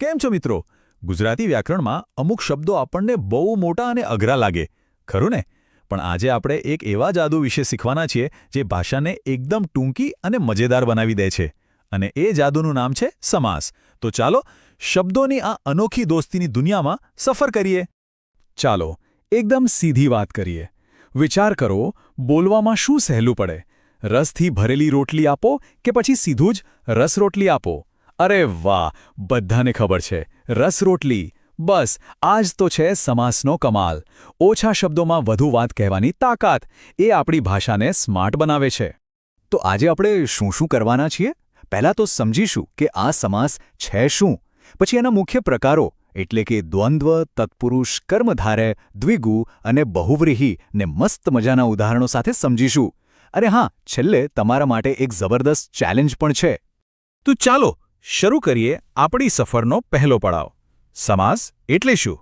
કેમ છો મિત્રો? ગુજરાતી વ્યાકરણમાં અમુક શબ્દો આપણને બહુ મોટા અને અઘરા લાગે, ખરું ને? પણ આજે આપણે એક એવા જાદુ વિશે શીખવાના છીએ જે ભાષાને એકદમ ટૂંકી અને મજેદાર બનાવી દે છે. અને એ જાદુનું નામ છે સમાસ. તો ચાલો, શબ્દોની આ અનોખી દોસ્તીની દુનિયામાં સફર કરીએ. ચાલો, એકદમ સીધી વાત કરીએ. વિચાર કરો, બોલવામાં શું સહેલું પડે? રસથી ભરેલી રોટલી આપો કે પછી સીધું જ રસ રોટલી આપો? અરે વાહ, બધાને ખબર છે. રસ રોટલી. બસ આ જ તો છે સમાસનો કમાલ. ઓછા શબ્દોમાં વધુ વાત કહેવાની તાકાત. એ આપણી ભાષાને સ્માર્ટ બનાવે છે. તો આજે આપણે શું શું કરવાના છીએ? પહેલાં તો સમજીશું કે આ સમાસ છે શું. પછી એના મુખ્ય પ્રકારો, એટલે કે દ્વંદ્વ, તત્પુરુષ, કર્મધારે, દ્વિગુ અને બહુવ્રીહી ને મસ્ત મજાના ઉદાહરણો સાથે સમજીશું. અરે હા, છેલ્લે તમારા માટે એક જબરદસ્ત ચેલેન્જ પણ છે. તો ચાલો શરૂ કરીએ આપણી સફરનો પહેલો પડાવ. સમાસ એટલે શું?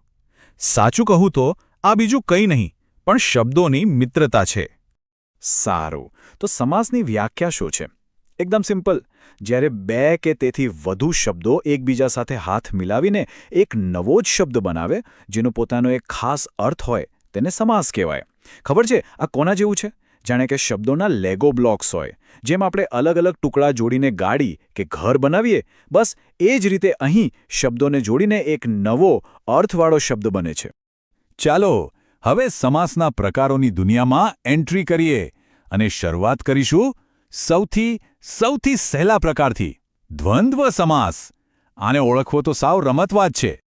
સાચું કહું તો આ બીજું કંઈ નહીં, પણ શબ્દોની મિત્રતા છે. સારું, તો સમાસની વ્યાખ્યા શું છે? એકદમ સિમ્પલ, જ્યારે બે કે તેથી વધુ શબ્દો એકબીજા સાથે હાથ મિલાવીને એક નવો જ શબ્દ બનાવે, જેનો પોતાનો એક ખાસ અર્થ હોય, તેને સમાસ કહેવાય. ખબર છે આ કોના જેવું છે? જાણે કે શબ્દોના લેગો બ્લોક્સ હોય, જેમ આપણે અલગ અલગ ટુકડા જોડીને ગાડી કે ઘર બનાવીએ, બસ એ જ રીતે અહીં શબ્દોને જોડીને એક નવો, અર્થવાળો શબ્દ બને છે. ચાલો, હવે સમાસના પ્રકારોની દુનિયામાં એન્ટ્રી કરીએ અને શરૂઆત કરીશું સૌથી સૌથી સહેલા પ્રકારથી. દ્વંદ્વ સમાસ. આને ઓળખવો તો સાવ રમતવાદ છે.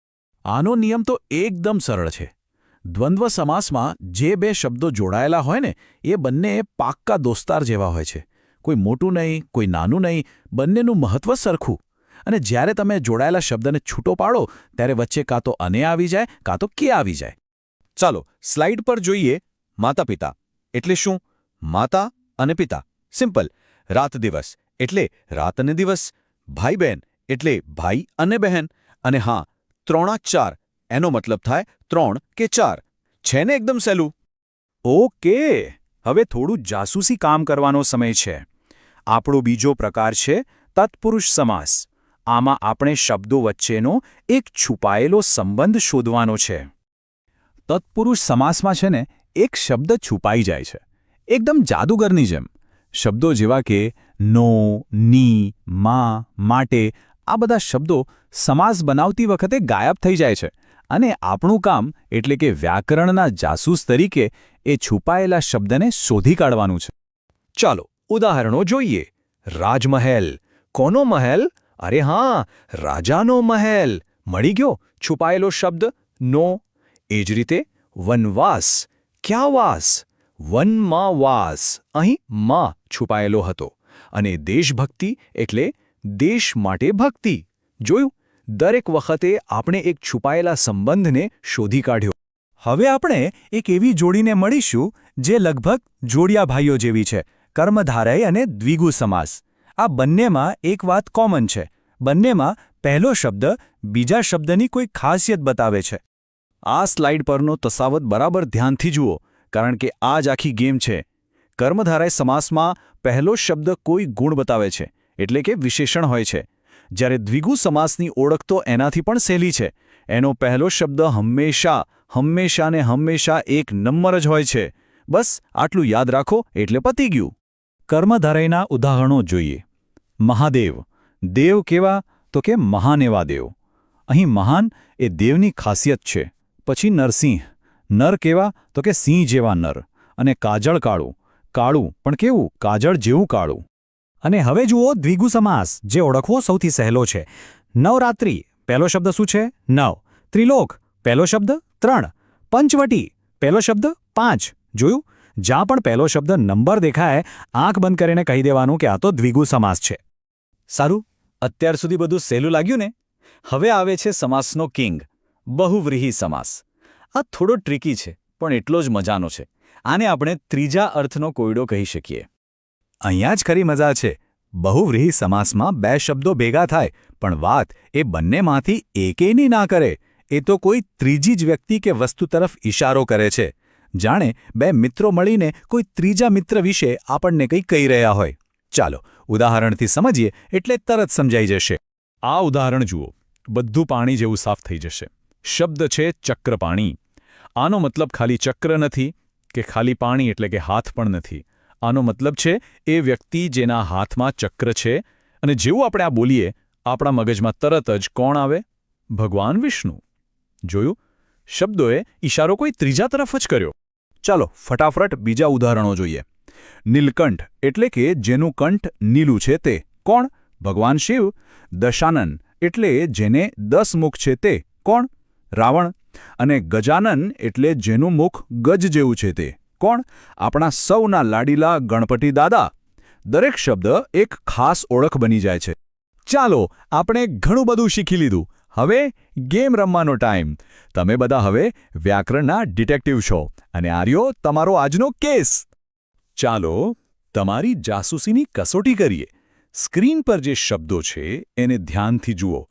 આનો નિયમ તો એકદમ સરળ છે. દ્વંદ્વ સમાસમાં જે બે શબ્દો જોડાયેલા હોય ને, એ બંને પાક્કા દોસ્તાર જેવા હોય છે. કોઈ મોટું નહીં, કોઈ નાનું નહીં, બંનેનું મહત્વ સરખું. અને જ્યારે તમે જોડાયેલા શબ્દને છૂટો પાડો, ત્યારે વચ્ચે કાં તો અને આવી જાય, કાં તો કે આવી જાય. ચાલો, સ્લાઇડ પર જોઈએ માતા પિતા એટલે શું? માતા અને પિતા. સિમ્પલ. રાત દિવસ. એટલે રાત અને દિવસ. ભાઈ બહેન એટલે ભાઈ અને બહેન. અને હા ત્રણાચાર એનો મતલબ થાય ત્રણ કે ચાર. છે ને એકદમ સહેલું? ઓકે, હવે થોડું જાસૂસી કામ કરવાનો સમય છે. આપણો બીજો પ્રકાર છે તત્પુરુષ સમાસ. આમાં આપણે શબ્દો વચ્ચેનો એક છુપાયેલો સંબંધ શોધવાનો છે. તત્પુરુષ સમાસમાં છે ને એક શબ્દ છુપાઈ જાય છે. એકદમ જાદુગરની જેમ. શબ્દો જેવા કે નો, ની, મા, માટે આ બધા શબ્દો સમાસ બનાવતી વખતે ગાયબ થઈ જાય છે. અને આપણું કામ એટલે કે વ્યાકરણના જાસૂસ તરીકે એ છુપાયેલા શબ્દને શોધી કાઢવાનું છે. ચાલો, ઉદાહરણો જોઈએ. રાજમહેલ. કોનો મહેલ? અરે હા, રાજાનો મહેલ. મળી ગયો છુપાયેલો શબ્દ? નો. એ જ રીતે, વનવાસ. ક્યાં વાસ? વનમાં વાસ. અહીં માં છુપાયેલો હતો. અને દેશભક્તિ એટલે દેશ માટે ભક્તિ. જોયું? દરેક વખતે આપણે એક છુપાયેલા સંબંધને શોધી કાઢ્યો. હવે આપણે એક એવી જોડીને મળીશું, જે લગભગ જોડિયા ભાઈઓ જેવી છે, કર્મધારય અને દ્વિગુ સમાસ. આ બંનેમાં એક વાત કોમન છે. બંનેમાં પહેલો શબ્દ બીજા શબ્દની કોઈ ખાસિયત બતાવે છે. આ સ્લાઇડ પરનો તસાવત બરાબર ધ્યાનથી જુઓ, કારણ કે આ જ આખી ગેમ છે. કર્મધારય સમાસમાં પહેલો શબ્દ કોઈ ગુણ બતાવે છે, એટલે કે વિશેષણ હોય છે. જ્યારે દ્વિગુ સમાસની ઓળખ તો એનાથી પણ સહેલી છે. એનો પહેલો શબ્દ હંમેશા હંમેશા ને હંમેશા એક નંબર જ હોય છે. બસ, આટલું યાદ રાખો એટલે પતી ગયું. કર્મધારયના ઉદાહરણો જોઈએ. મહાદેવ. દેવ કેવા તો કે મહાન એવા દેવ અહીં મહાન એ દેવની ખાસિયત છે. પછી નરસિંહ. નર કેવા તો કે સિંહ જેવા નર. અને કાજળ કાળું. કાળું પણ કેવું? કાજળ જેવું કાળું. અને હવે જુઓ દ્વિગુ સમાસ, જે ઓળખવો સૌથી સહેલો છે. નવરાત્રિ, પહેલો શબ્દ શું છે? નવ. ત્રિલોક, પહેલો શબ્દ ત્રણ. પંચવટી, પહેલો શબ્દ પાંચ. જોયું? જ્યાં પણ પહેલો શબ્દ નંબર દેખાય, આંખ બંધ કરીને કહી દેવાનું કે આ તો દ્વિગુ સમાસ છે. સારું, અત્યાર સુધી બધું સહેલું લાગ્યું ને? હવે આવે છે સમાસનો કિંગ, બહુવ્રીહી સમાસ. આ થોડો ટ્રિકી છે, પણ એટલો જ મજાનો છે. આને આપણે ત્રીજા અર્થનો કોયડો કહી શકીએ. અહીંયા જ ખરી મજા છે. બહુવ્રીહી સમાસમાં બે શબ્દો ભેગા થાય, પણ વાત એ બંનેમાંથી એકેયની ના કરે. એ તો કોઈ ત્રીજી જ વ્યક્તિ કે વસ્તુ તરફ ઇશારો કરે છે. જાણે બે મિત્રો મળીને કોઈ ત્રીજા મિત્ર વિશે આપણને કંઈ કહી રહ્યા હોય. ચાલો, ઉદાહરણથી સમજીએ, એટલે તરત સમજાઈ જશે. આ ઉદાહરણ જુઓ. બધું પાણી જેવું સાફ થઈ જશે. શબ્દ છે ચક્રપાણી. આનો મતલબ ખાલી ચક્ર નથી કે ખાલી પાણી એટલે કે હાથ પણ નથી. આનો મતલબ છે, એ વ્યક્તિ જેના હાથમાં ચક્ર છે અને જેવું આપણે આ બોલીએ, આપણા મગજમાં તરત જ કોણ આવે? ભગવાન વિષ્ણુ. જોયું? શબ્દોએ ઈશારો કોઈ ત્રીજા તરફ જ કર્યો. ચાલો, ફટાફટ બીજા ઉદાહરણો જોઈએ. નીલકંઠ એટલે કે જેનું કંઠ નીલું છે તે. કોણ? ભગવાન શિવ. દશાનન એટલે જેને દસ મુખ છે તે. કોણ? રાવણ. અને ગજાનન એટલે જેનું મુખ ગજ જેવું છે તે. કોણ? આપણા સૌના લાડીલા ગણપતિ દાદા. દરેક શબ્દ એક ખાસ ઓળખ બની જાય છે. ચાલો, આપણે ઘણું બધું શીખી લીધું. હવે ગેમ રમવાનો ટાઈમ. તમે બધા હવે વ્યાકરણના ડિટેક્ટિવ છો. અને આર્યો, તમારો આજનો કેસ. ચાલો, તમારી જાસૂસીની કસોટી કરીએ. સ્ક્રીન પર જે શબ્દો છે, એને ધ્યાનથી જુઓ.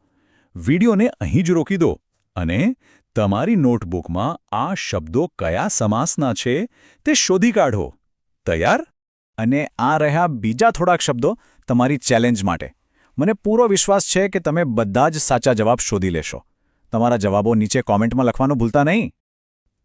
વિડીયોને અહીં જ રોકી દો. અને તમારી નોટબુકમાં આ શબ્દો કયા સમાસના છે તે શોધી કાઢો. તૈયાર? અને આ રહ્યા બીજા થોડાક શબ્દો તમારી ચેલેન્જ માટે. મને પૂરો વિશ્વાસ છે કે તમે બધા જ સાચા જવાબ શોધી લેશો. તમારા જવાબો નીચે કોમેન્ટમાં લખવાનું ભૂલતા નહીં.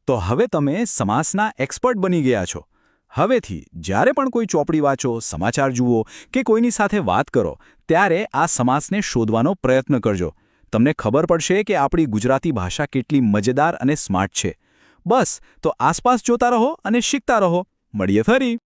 તો હવે તમે સમાસના એક્સપર્ટ બની ગયા છો. હવેથી, જ્યારે પણ કોઈ ચોપડી વાંચો, સમાચાર જુઓ કે કોઈની સાથે વાત કરો, ત્યારે આ સમાસને શોધવાનો પ્રયત્ન કરજો. તમને ખબર પડશે કે આપણી ગુજરાતી ભાષા કેટલી મજેદાર અને સ્માર્ટ છે. બસ, તો આસપાસ જોતા રહો અને શીખતા રહો. મળીએ ફરી.